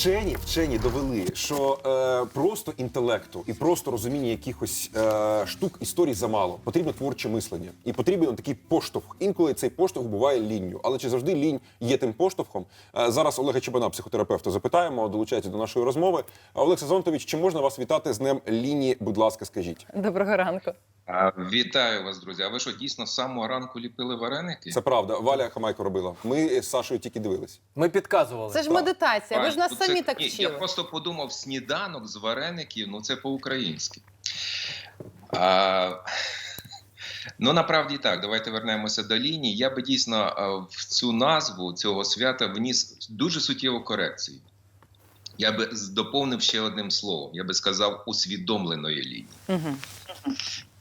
Вчені, вчені довели, що е, просто інтелекту і просто розуміння якихось е, штук історій замало. Потрібно творче мислення. І потрібен такий поштовх. Інколи цей поштовх буває лінню. Але чи завжди лінь є тим поштовхом? Е, зараз Олега Чебана, психотерапевта, запитаємо, долучається до нашої розмови. Олег Сезонтович, чи можна вас вітати з днем лінії? Будь ласка, скажіть. Доброго ранку. А, Вітаю вас, друзі. А ви що дійсно з самого ранку ліпили вареники? Це правда. Валя Хамайко робила. Ми з Сашою тільки дивились. Ми підказували. Це ж Так. медитація. Ви ж нас це- самі так Ні, вчили. Я просто подумав сніданок з вареників, ну це по-українськи. А, ну, направді так, давайте вернемося до лінії. Я би дійсно в цю назву цього свята вніс дуже суттєву корекцію. Я би доповнив ще одним словом. Я би сказав усвідомленої лінії. Угу.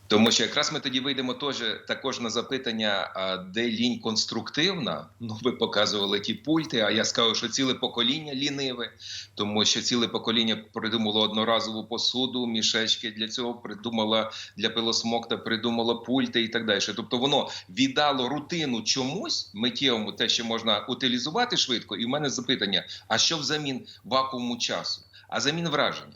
Тому що якраз ми тоді вийдемо теж також на запитання, де лінь конструктивна. Ну, ви показували ті пульти, а я скажу, що ціле покоління ліниве, тому що ціле покоління придумало одноразову посуду, мішечки для цього придумало для пилосмокта, придумало пульти і так далі. Тобто воно віддало рутину чомусь миттєвому, те, що можна утилізувати швидко. І в мене запитання: а що взамін вакууму часу? А замін враження?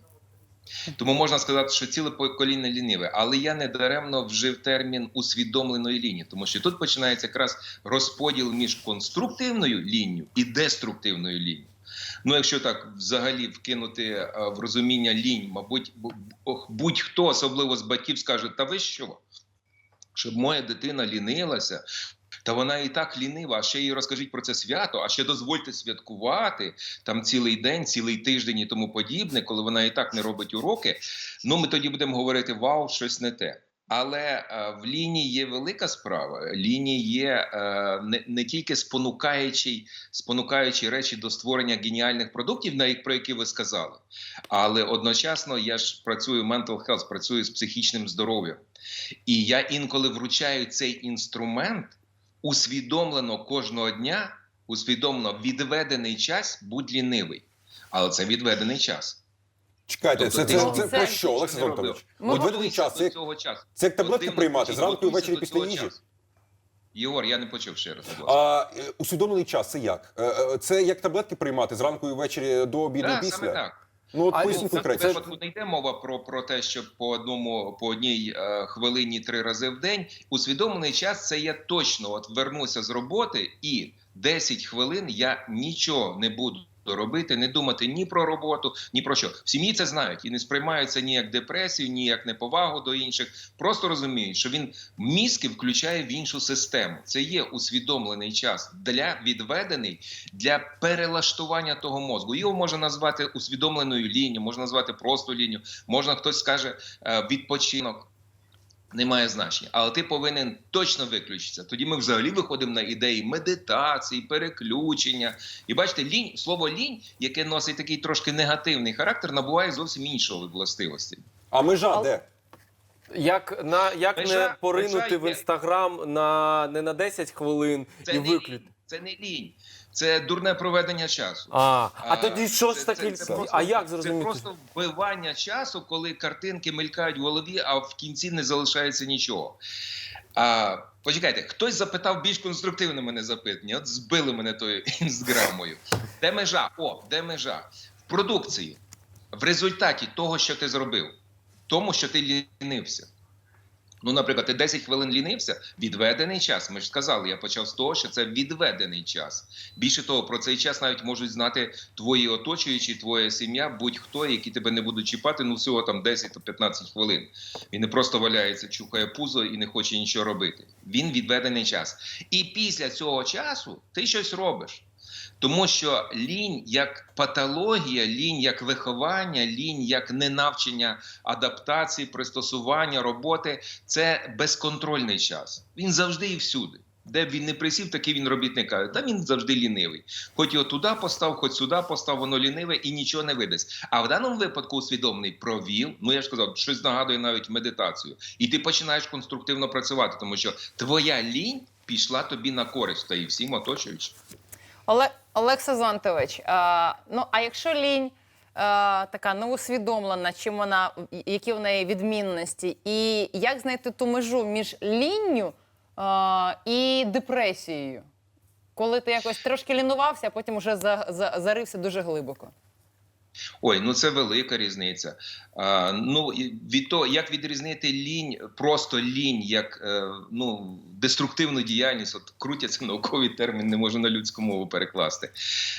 Тому можна сказати, що ціле покоління ліниве, але я не даремно вжив термін усвідомленої лінії, тому що тут починається якраз розподіл між конструктивною лінією і деструктивною лінією. Ну, якщо так взагалі вкинути е, в розуміння лінь, мабуть, будь-хто, особливо з батьків, скаже: Та ви що? Щоб моя дитина лінилася, та вона і так лінива, а ще їй розкажіть про це свято, а ще дозвольте святкувати там цілий день, цілий тиждень і тому подібне, коли вона і так не робить уроки. Ну ми тоді будемо говорити: вау, щось не те. Але е, в лінії є велика справа. Лінії є е, не, не тільки спонукаючий, спонукаючі речі до створення геніальних продуктів, на про які ви сказали. Але одночасно я ж працюю mental health, працюю з психічним здоров'ям. І я інколи вручаю цей інструмент усвідомлено кожного дня, усвідомлено відведений час, будь лінивий. Але це відведений час. Чекайте, Тобто це, ти це, це, це- про що? Сезонтович? Ми Відведений час. Це це як таблетки приймати зранку і ввечері після їжі. Єгор, я не почув ще раз. А е, усвідомлений час це як? Е, е, Це як таблетки приймати зранку і ввечері до обіду Так, після? саме так. Ну от поясніть ну, В цьому не йде мова про, про те, що по одному по одній е, хвилині три рази в день. Усвідомлений час це я точно от вернуся з роботи, і 10 хвилин я нічого не буду. Робити, не думати ні про роботу, ні про що. В сім'ї це знають і не сприймають це ні як депресію, ні як неповагу до інших. Просто розуміють, що він мізки включає в іншу систему. Це є усвідомлений час для відведений для перелаштування того мозку. Його можна назвати усвідомленою лінією, можна назвати просто лінією, можна хтось скаже е, відпочинок. Немає значення, але ти повинен точно виключитися. Тоді ми взагалі виходимо на ідеї медитації, переключення. І бачите, лінь, слово лінь, яке носить такий трошки негативний характер, набуває зовсім іншого властивості. А межа де? Як на як Межа- не поринути межа в інстаграм на не на 10 хвилин Це і не виключити? Це не лінь, це дурне проведення часу. А, а тоді що ж це- таке? А як Це просто вбивання часу, коли картинки мелькають в голові, а в кінці не залишається нічого. А, почекайте, хтось запитав більш конструктивне мене запитання. От збили мене тою інстаграмою. Де межа? О, де межа? В продукції, в результаті того, що ти зробив, тому, що ти лінився. Ну, наприклад, ти 10 хвилин лінився, відведений час. Ми ж сказали, я почав з того, що це відведений час. Більше того, про цей час навіть можуть знати твої оточуючі, твоя сім'я, будь-хто, які тебе не будуть чіпати, ну всього там 10-15 хвилин. Він не просто валяється, чухає пузо і не хоче нічого робити. Він відведений час. І після цього часу ти щось робиш. Тому що лінь як патологія, лінь як виховання, лінь як ненавчення адаптації, пристосування, роботи це безконтрольний час. Він завжди і всюди. Де б він не присів, такий він робітника. Та він завжди лінивий. Хоч його туди постав, хоч сюди постав, воно ліниве і нічого не видасть. А в даному випадку усвідомлений провів. Ну я ж сказав, щось нагадує навіть медитацію. І ти починаєш конструктивно працювати, тому що твоя лінь пішла тобі на користь та і всім оточуючим. Олег, Олег Сезонтович, а, ну а якщо лінь така неусвідомлена, чим вона, які в неї відмінності, і як знайти ту межу між лінню а, і депресією, коли ти якось трошки лінувався, а потім вже за, за, зарився дуже глибоко. Ой, ну це велика різниця. А, ну від того, як відрізнити лінь, просто лінь, як е, ну деструктивну діяльність, от крутяться науковий термін, не можу на людську мову перекласти.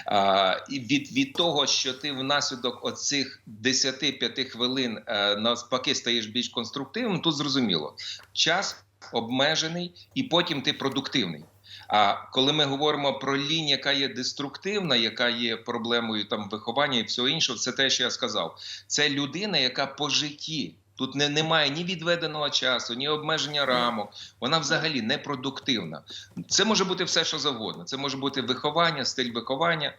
А, і від, від того, що ти внаслідок оцих 10-5 хвилин е, навпаки стаєш більш конструктивним, тут зрозуміло. Час обмежений, і потім ти продуктивний. А коли ми говоримо про лінь, яка є деструктивна, яка є проблемою там виховання і всього іншого, це те, що я сказав. Це людина, яка по житті. Тут не, немає ні відведеного часу, ні обмеження рамок. Вона взагалі не продуктивна. Це може бути все, що завгодно. Це може бути виховання, стиль виховання.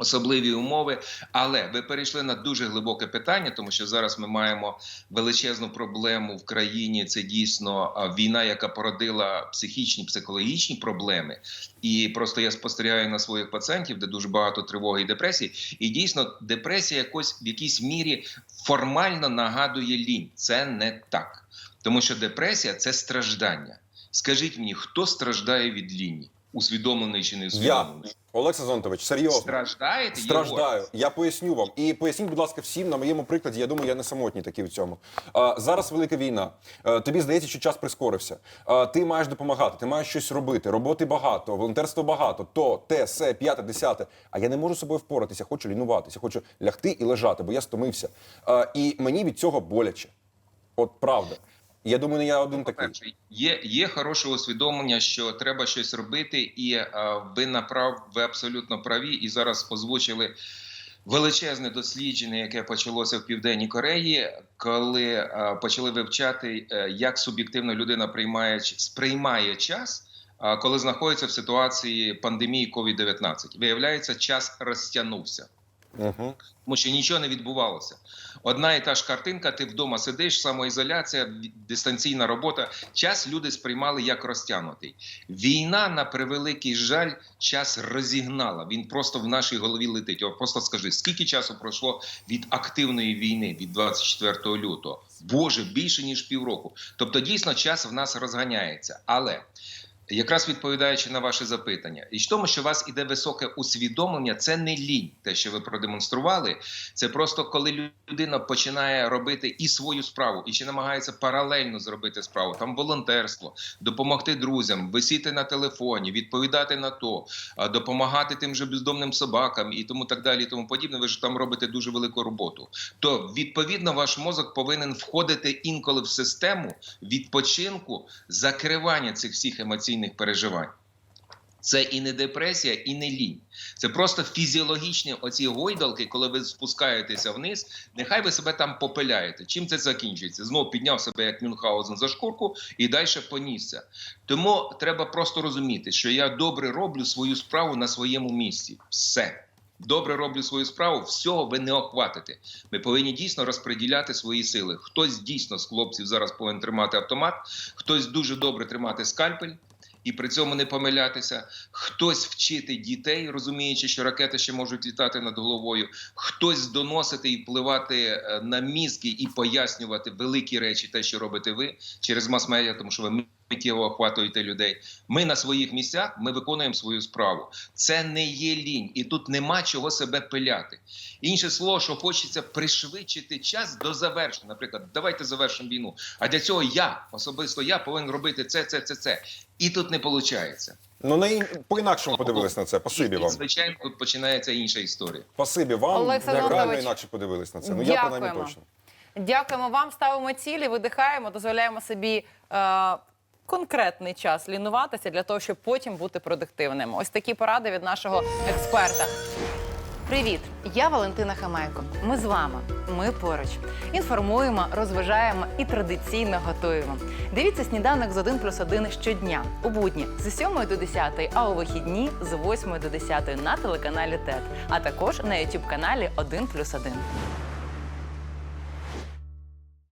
Особливі умови, але ви перейшли на дуже глибоке питання, тому що зараз ми маємо величезну проблему в країні. Це дійсно війна, яка породила психічні, психологічні проблеми. І просто я спостерігаю на своїх пацієнтів, де дуже багато тривоги і депресії. І дійсно, депресія якось в якійсь мірі формально нагадує лінь. Це не так, тому що депресія це страждання. Скажіть мені, хто страждає від ліні? Усвідомлений чи не Я, усвідомлений? Олекса Зонтович, серйозно. Страждаєте? Страждаю. Єгор? Я поясню вам. І поясніть, будь ласка, всім на моєму прикладі. Я думаю, я не самотній такий в цьому. А, зараз велика війна. А, тобі здається, що час прискорився. А, ти маєш допомагати, ти маєш щось робити. Роботи багато, волонтерства багато, то, те, се, п'яте, десяте. А я не можу з собою впоратися, хочу лінуватися, хочу лягти і лежати, бо я стомився. А, і мені від цього боляче. От правда. Я думаю, не я один такий. Є, є хороше усвідомлення, що треба щось робити, і е, ви направ, ви абсолютно праві. І зараз озвучили величезне дослідження, яке почалося в Південній Кореї, коли е, почали вивчати, е, як суб'єктивно людина приймає сприймає час. е, Коли знаходиться в ситуації пандемії COVID-19. виявляється, час розтягнувся Угу. тому що нічого не відбувалося. Одна і та ж картинка, ти вдома сидиш, самоізоляція, дистанційна робота. Час люди сприймали як розтягнутий. Війна, на превеликий жаль, час розігнала. Він просто в нашій голові летить. О, Просто скажи, скільки часу пройшло від активної війни, від 24 лютого? Боже, більше ніж півроку. Тобто, дійсно, час в нас розганяється. Але Якраз відповідаючи на ваше запитання, і в тому, що у вас іде високе усвідомлення, це не лінь, те, що ви продемонстрували. Це просто коли людина починає робити і свою справу, і ще намагається паралельно зробити справу. Там волонтерство, допомогти друзям, висіти на телефоні, відповідати на то, допомагати тим же бездомним собакам і тому так далі. І тому подібне. Ви ж там робите дуже велику роботу. То відповідно ваш мозок повинен входити інколи в систему відпочинку, закривання цих всіх емоційних переживань. Це і не депресія, і не лінь. Це просто фізіологічні оці гойдалки, коли ви спускаєтеся вниз. Нехай ви себе там попиляєте. Чим це закінчується? Знов підняв себе як Мюнхгаузен за шкурку і далі понісся. Тому треба просто розуміти, що я добре роблю свою справу на своєму місці. Все. Добре роблю свою справу, всього ви не охватите. Ми повинні дійсно розподіляти свої сили. Хтось дійсно з хлопців зараз повинен тримати автомат, хтось дуже добре тримати скальпель і при цьому не помилятися. Хтось вчити дітей, розуміючи, що ракети ще можуть літати над головою. Хтось доносити і впливати е, на мізки і пояснювати великі речі, те, що робите ви через мас-медіа, тому що ви миттєво охватуєте людей. Ми на своїх місцях ми виконуємо свою справу. Це не є лінь, і тут нема чого себе пиляти. Інше слово, що хочеться пришвидшити час до завершення. Наприклад, давайте завершимо війну. А для цього я особисто я повинен робити це, це, це, це. І тут не виходить. Ну, на ін- по-інакшому подивились на це. Спасибі І, вам. звичайно, тут починається інша історія. Спасибі вам. Олекса Як реально інакше подивились на це. Ну я принаймні дякуємо. точно. Дякуємо вам, ставимо цілі, видихаємо, дозволяємо собі. Е- Конкретний час лінуватися для того, щоб потім бути продуктивним. Ось такі поради від нашого експерта. Привіт, я Валентина Хамайко. Ми з вами. Ми поруч. Інформуємо, розважаємо і традиційно готуємо. Дивіться сніданок з 1 плюс 1 щодня у будні з 7 до 10, а у вихідні з 8 до 10 на телеканалі ТЕТ, а також на YouTube каналі 1 плюс 1.